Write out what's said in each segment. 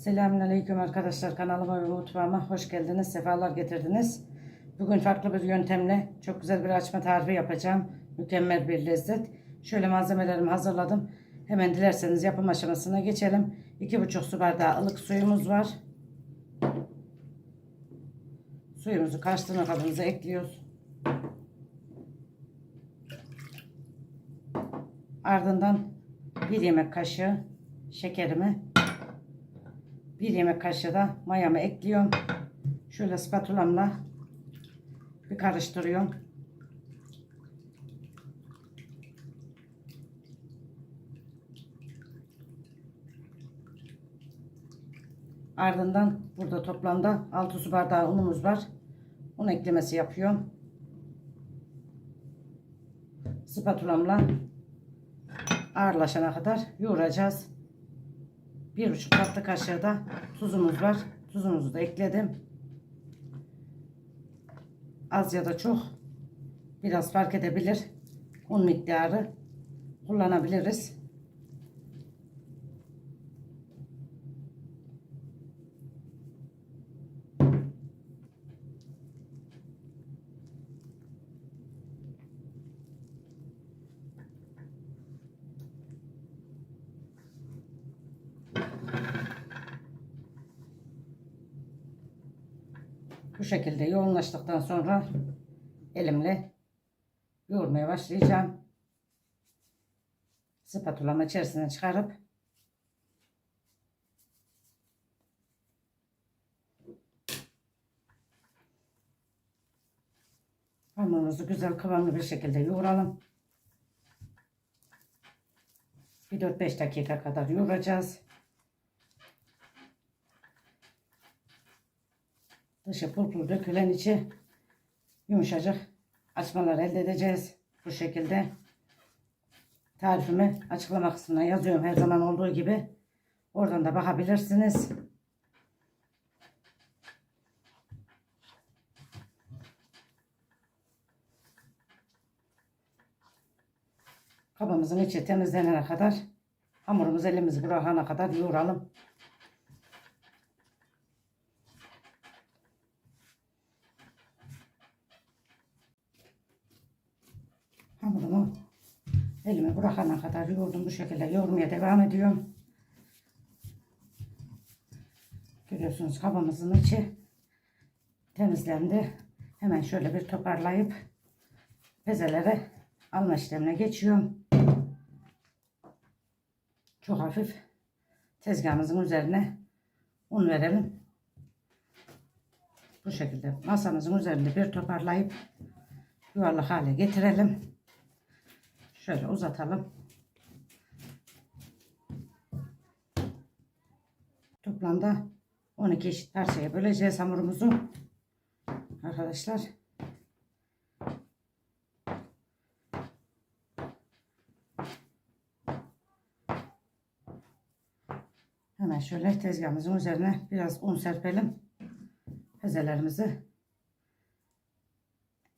Selamünaleyküm arkadaşlar kanalıma ve mutfağıma hoş geldiniz, sefalar getirdiniz. Bugün farklı bir yöntemle çok güzel bir açma tarifi yapacağım. Mükemmel bir lezzet. Şöyle malzemelerimi hazırladım. Hemen dilerseniz yapım aşamasına geçelim. 2,5 su bardağı ılık suyumuz var. Suyumuzu karıştırma kabımıza ekliyoruz. Ardından bir yemek kaşığı şekerimi bir yemek kaşığı da mayamı ekliyorum. Şöyle spatulamla bir karıştırıyorum. Ardından burada toplamda 6 su bardağı unumuz var. Un eklemesi yapıyorum. Spatulamla ağırlaşana kadar yoğuracağız. Bir buçuk tatlı kaşığı da tuzumuz var. Tuzumuzu da ekledim. Az ya da çok biraz fark edebilir. Un miktarı kullanabiliriz. Bu şekilde yoğunlaştıktan sonra elimle yoğurmaya başlayacağım. Spatulamı içerisinden çıkarıp hamurumuzu güzel kıvamlı bir şekilde yoğuralım. Bir 4-5 dakika kadar yoğuracağız. Dışı pul dökülen içi yumuşacık açmalar elde edeceğiz. Bu şekilde tarifimi açıklama kısmına yazıyorum her zaman olduğu gibi. Oradan da bakabilirsiniz. Kabımızın içi temizlenene kadar hamurumuz elimizi bırakana kadar yoğuralım. Elime bırakana kadar yoğurdum. Bu şekilde yoğurmaya devam ediyorum. Görüyorsunuz kabımızın içi temizlendi. Hemen şöyle bir toparlayıp bezelere alma işlemine geçiyorum. Çok hafif tezgahımızın üzerine un verelim. Bu şekilde masamızın üzerinde bir toparlayıp yuvarlak hale getirelim. Şöyle uzatalım. Toplamda 12 eşit parçaya böleceğiz hamurumuzu. Arkadaşlar. Hemen şöyle tezgahımızın üzerine biraz un serpelim. Bezelerimizi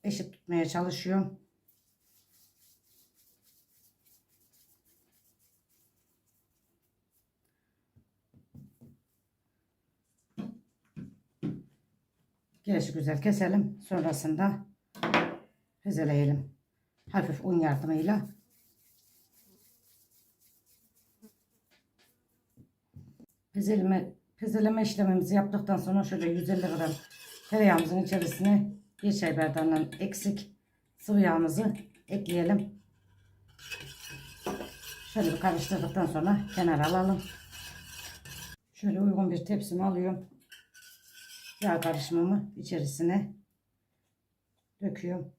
eşit tutmaya çalışıyorum. Gelişi güzel keselim. Sonrasında bezeleyelim. Hafif un yardımıyla. Pezeleme, pezeleme işlemimizi yaptıktan sonra şöyle 150 gram tereyağımızın içerisine bir çay bardağından eksik sıvı yağımızı ekleyelim. Şöyle bir karıştırdıktan sonra kenara alalım. Şöyle uygun bir tepsimi alıyorum. Yağ karışımımı içerisine döküyorum.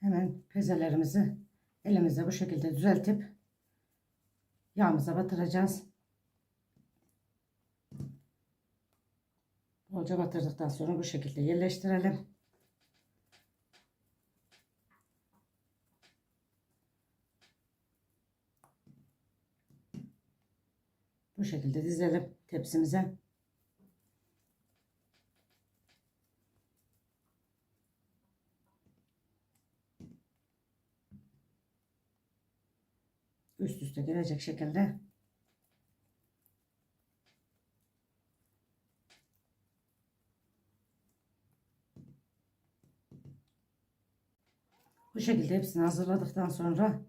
Hemen pezelerimizi elimizle bu şekilde düzeltip yağımıza batıracağız. Bolca batırdıktan sonra bu şekilde yerleştirelim. Şekilde dizelim tepsimize. Üst üste gelecek şekilde Bu şekilde hepsini hazırladıktan sonra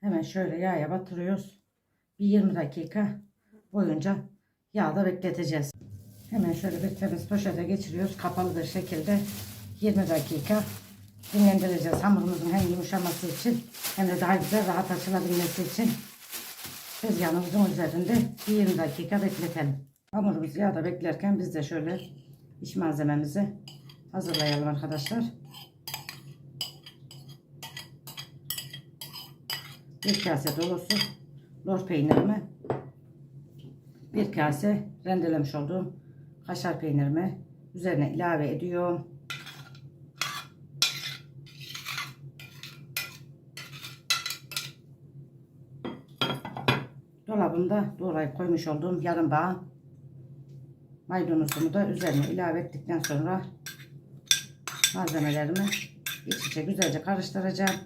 hemen şöyle yağya batırıyoruz. Bir 20 dakika boyunca yağda bekleteceğiz. Hemen şöyle bir temiz poşete geçiriyoruz. Kapalı bir şekilde 20 dakika dinlendireceğiz. Hamurumuzun hem yumuşaması için hem de daha güzel rahat açılabilmesi için tezgahımızın üzerinde bir 20 dakika bekletelim. Hamurumuz yağda beklerken biz de şöyle iç malzememizi hazırlayalım arkadaşlar. Bir kase dolusu lor peynirimi, bir kase rendelemiş olduğum kaşar peynirimi üzerine ilave ediyorum. Dolabımda doğrayıp koymuş olduğum yarım bağ maydanozumu da üzerine ilave ettikten sonra malzemelerimi iç içe güzelce karıştıracağım.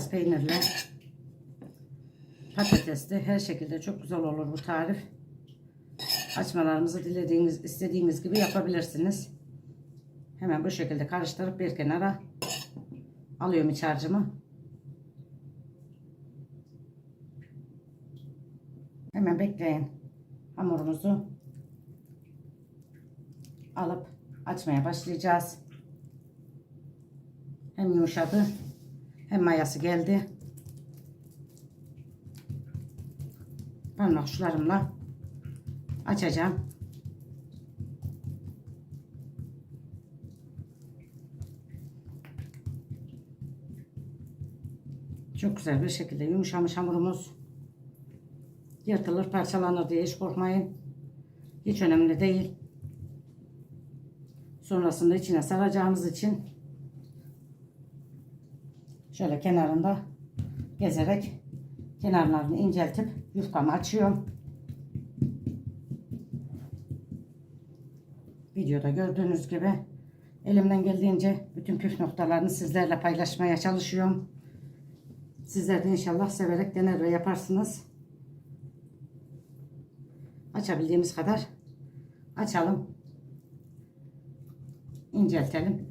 Beyaz peynirle patatesli her şekilde çok güzel olur bu tarif. Açmalarımızı dilediğiniz, istediğiniz gibi yapabilirsiniz. Hemen bu şekilde karıştırıp bir kenara alıyorum iç harcımı. Hemen bekleyin. Hamurumuzu alıp açmaya başlayacağız. Hem yumuşadı hem mayası geldi. Parmak uçlarımla açacağım. Çok güzel bir şekilde yumuşamış hamurumuz. Yırtılır, parçalanır diye hiç korkmayın. Hiç önemli değil. Sonrasında içine saracağımız için şöyle kenarında gezerek kenarlarını inceltip yufkamı açıyorum. Videoda gördüğünüz gibi elimden geldiğince bütün püf noktalarını sizlerle paylaşmaya çalışıyorum. Sizler de inşallah severek dener ve yaparsınız. Açabildiğimiz kadar açalım. İnceltelim.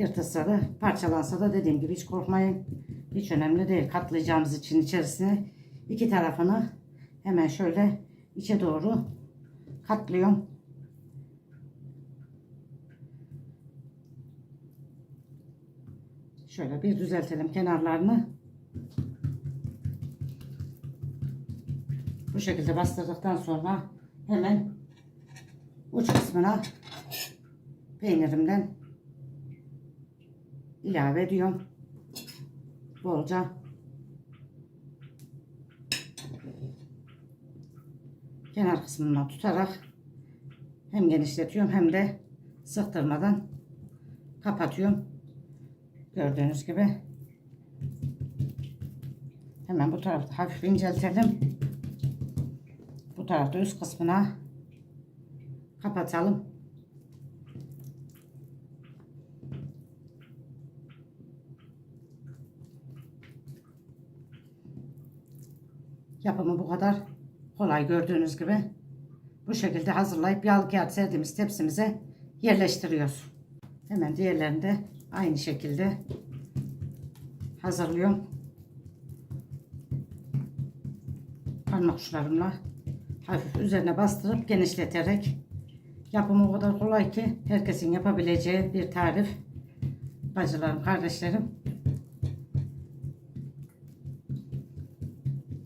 Yırtılsa da parçalansa da dediğim gibi hiç korkmayın. Hiç önemli değil. Katlayacağımız için içerisine iki tarafını hemen şöyle içe doğru katlıyorum. Şöyle bir düzeltelim kenarlarını. Bu şekilde bastırdıktan sonra hemen uç kısmına peynirimden ilave ediyorum. Bolca kenar kısmından tutarak hem genişletiyorum hem de sıktırmadan kapatıyorum. Gördüğünüz gibi. Hemen bu tarafta hafif inceltelim. Bu tarafta üst kısmına kapatalım. Yapımı bu kadar kolay gördüğünüz gibi. Bu şekilde hazırlayıp yağlı kağıt serdiğimiz tepsimize yerleştiriyoruz. Hemen diğerlerini de aynı şekilde hazırlıyorum. Parmak uçlarımla hafif üzerine bastırıp genişleterek yapımı o kadar kolay ki herkesin yapabileceği bir tarif. Bacılarım, kardeşlerim.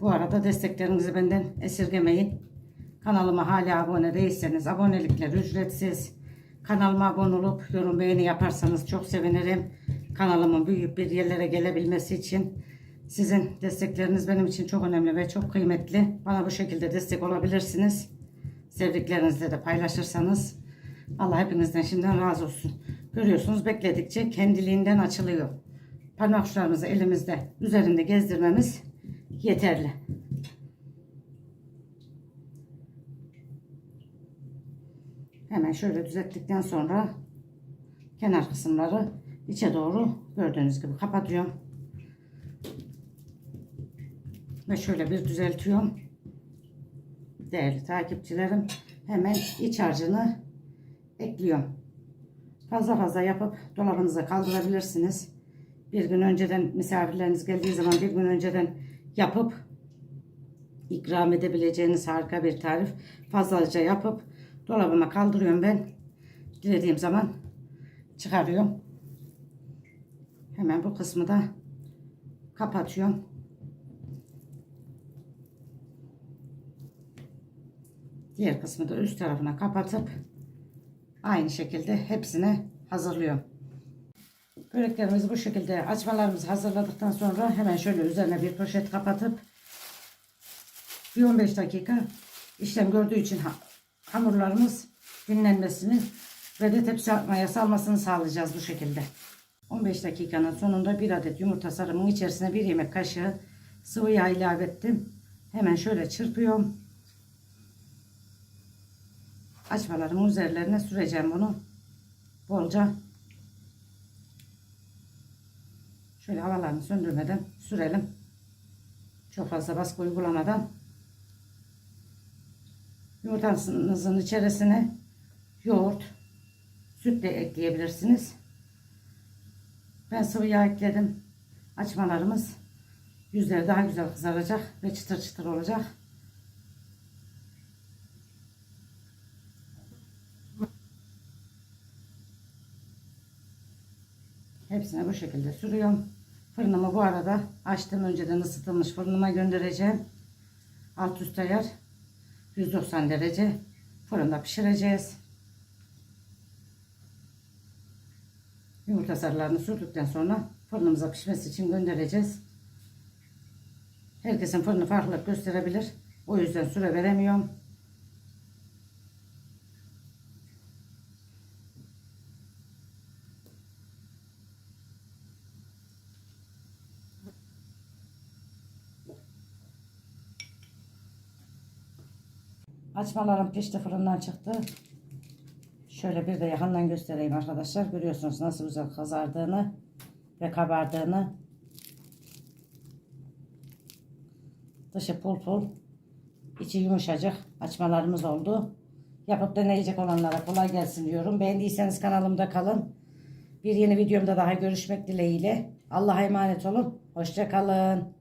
Bu arada desteklerinizi benden esirgemeyin. Kanalıma hala abone değilseniz abonelikler ücretsiz. Kanalıma abone olup yorum beğeni yaparsanız çok sevinirim. Kanalımın büyük bir yerlere gelebilmesi için sizin destekleriniz benim için çok önemli ve çok kıymetli. Bana bu şekilde destek olabilirsiniz. Sevdiklerinizle de paylaşırsanız Allah hepinizden şimdiden razı olsun. Görüyorsunuz bekledikçe kendiliğinden açılıyor. Parmak uçlarımızı elimizde üzerinde gezdirmemiz yeterli. Hemen şöyle düzelttikten sonra kenar kısımları içe doğru gördüğünüz gibi kapatıyorum. Ve şöyle bir düzeltiyorum. Değerli takipçilerim hemen iç harcını ekliyorum. Fazla fazla yapıp dolabınıza kaldırabilirsiniz. Bir gün önceden misafirleriniz geldiği zaman bir gün önceden yapıp ikram edebileceğiniz harika bir tarif. Fazlaca yapıp dolabıma kaldırıyorum ben. Dilediğim zaman çıkarıyorum. Hemen bu kısmı da kapatıyorum. Diğer kısmı da üst tarafına kapatıp aynı şekilde hepsini hazırlıyorum. Böreklerimizi bu şekilde açmalarımızı hazırladıktan sonra hemen şöyle üzerine bir poşet kapatıp bir 15 dakika işlem gördüğü için ha- hamurlarımız dinlenmesini ve de tepsi atmaya salmasını sağlayacağız bu şekilde. 15 dakikanın sonunda bir adet yumurta sarımın içerisine bir yemek kaşığı sıvı yağ ilave ettim. Hemen şöyle çırpıyorum. Açmalarımın üzerlerine süreceğim bunu. Bolca şöyle havalarını söndürmeden sürelim. Çok fazla baskı uygulamadan yumurtanızın içerisine yoğurt, süt de ekleyebilirsiniz. Ben sıvı yağ ekledim. Açmalarımız yüzleri daha güzel kızaracak ve çıtır çıtır olacak. Hepsine bu şekilde sürüyorum. Fırınımı bu arada açtım. Önceden ısıtılmış fırınıma göndereceğim. Alt üst ayar 190 derece fırında pişireceğiz. Yumurta sarılarını sürdükten sonra fırınımıza pişmesi için göndereceğiz. Herkesin fırını farklılık gösterebilir. O yüzden süre veremiyorum. Açmalarım pişti fırından çıktı. Şöyle bir de yakından göstereyim arkadaşlar. Görüyorsunuz nasıl güzel kızardığını ve kabardığını. Dışı pul pul. içi yumuşacık açmalarımız oldu. Yapıp deneyecek olanlara kolay gelsin diyorum. Beğendiyseniz kanalımda kalın. Bir yeni videomda daha görüşmek dileğiyle. Allah'a emanet olun. Hoşça kalın.